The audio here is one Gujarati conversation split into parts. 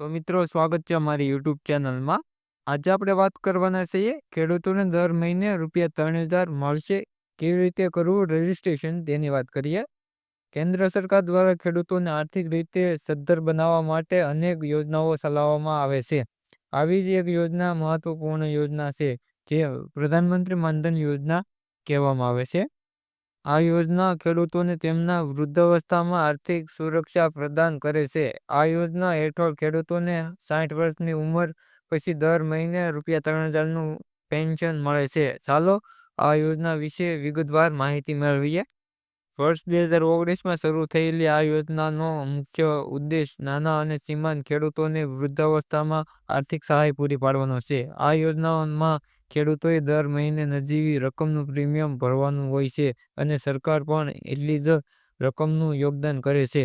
તો મિત્રો, સ્વાગત છે અમારી યુટ્યુબ ચેનલમાં. આજે આપણે વાત કરવાના છીએ, ખેડૂતોને દર મહિને રૂપિયા ત્રણ હજાર મળશે, કેવી રીતે કરવું રજિસ્ટ્રેશન તેની વાત કરીએ. કેન્દ્ર સરકાર દ્વારા ખેડૂતોને આર્થિક રીતે સદ્ધર બનાવવા માટે અનેક યોજનાઓ ચલાવવામાં આવે છે. આવી જ એક યોજના મહત્વપૂર્ણ યોજના છે, જે પ્રધાનમંત્રી માનધન યોજના કહેવામાં આવે છે. આ યોજના ખેડૂતોને તેમના વૃદ્ધાવસ્થામાં આર્થિક સુરક્ષા પ્રદાન કરે છે. આ યોજના હેઠળ ખેડૂતોને સાઠ વર્ષની ઉંમર પછી દર મહિને રૂપિયા ત્રણ હજારનું પેન્શન મળે છે. ચાલો આ યોજના વિશે વિગતવાર માહિતી મેળવીએ. વર્ષ બે હજાર ઓગણીસમાં શરૂ થયેલી આ યોજનાનો મુખ્ય ઉદ્દેશ નાના અને સીમાંત ખેડૂતોને વૃદ્ધાવસ્થામાં આર્થિક સહાય પૂરી પાડવાનો છે. આ યોજનામાં ખેડૂતોએ દર મહિને નજીવી રકમનું પ્રીમિયમ ભરવાનું હોય છે અને સરકાર પણ એટલી જ રકમનું યોગદાન કરે છે.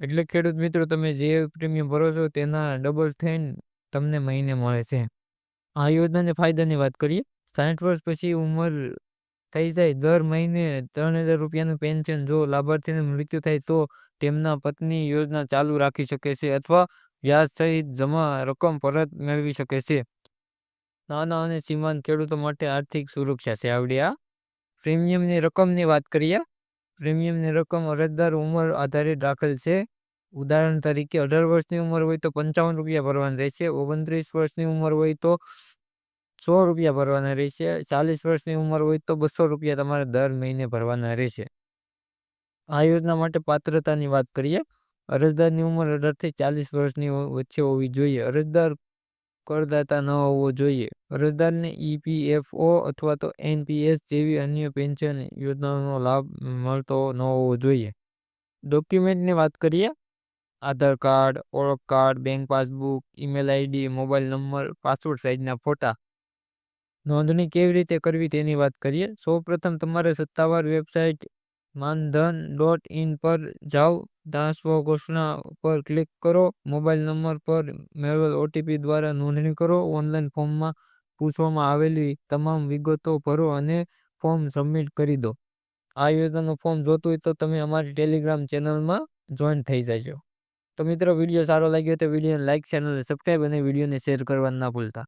એટલે ખેડૂત મિત્રો, તમે જે પ્રીમિયમ ભરો છો તેના ડબલ થઈને તમને મહિને મળે છે. આ યોજનાને ફાયદાની વાત કરીએ. સાઠ વર્ષ પછી ઉંમર થઈ જાય. દર મહિને ત્રણ હજાર રૂપિયાનું પેન્શન જો લાભાર્થીનું મૃત્યુ થાય તો તેમના પત્ની યોજના ચાલુ રાખી શકે છે અથવા વ્યાજ સહિત જમા રકમ પરત મેળવી શકે છે. નાના અને સીમાંત ખેડૂતો માટે આર્થિક સુરક્ષા છે. આવડી આ પ્રીમિયમની રકમની વાત કરીએ. પ્રીમિયમની રકમ અરજદાર ઉંમર આધારિત દાખલ છે. ઉદાહરણ તરીકે અઢાર વર્ષની ઉંમર હોય તો પંચાવન રૂપિયા ભરવાના રહેશે. ઓગણત્રીસ વર્ષની ઉંમર હોય તો સો રૂપિયા ભરવાના રહેશે, ચાલીસ વર્ષની ઉંમર હોય તો બસો રૂપિયા તમારે દર મહિને ભરવાના રહેશે. આ યોજના માટે પાત્રતાની વાત કરીએ, અરજદારની ઉંમર અઢારથી ચાલીસ વર્ષની વચ્ચે હોવી જોઈએ. અરજદાર કરદાતા ન હોવો જોઈએ. અરજદારને ઈપીએફઓ અથવા તો એનપીએસ જેવી અન્ય પેન્શન યોજનાનો લાભ મળતો ન હોવો જોઈએ. ડોક્યુમેન્ટની વાત કરીએ, આધાર કાર્ડ, ઓળખ card, bank passbook, email ID, mobile number passport સાઇઝના ફોટા નોંધણી કેવી રીતે કરવી તેની વાત કરીએ. સૌપ્રથમ તમારે સત્તાવાર વેબસાઇટ માનધન ડોટ ઇન પર જાઓ. ત્યાં ઘોષણા પર ક્લિક કરો. મોબાઈલ નંબર પર મેળવેલ ઓટીપી દ્વારા નોંધણી કરો. ઓનલાઈન ફોર્મમાં પૂછવામાં આવેલી તમામ વિગતો ભરો અને ફોર્મ સબમિટ કરી દો. આ યોજનાનું ફોર્મ જોતું હોય તો તમે અમારી ટેલિગ્રામ ચેનલમાં જોઈન થઈ જજો. તો મિત્રો, વીડિયો સારો લાગ્યો તો વિડીયોને લાઇક ચેનલને સબસ્ક્રાઈબ અને વિડીયોને શેર કરવા ના ભૂલતા.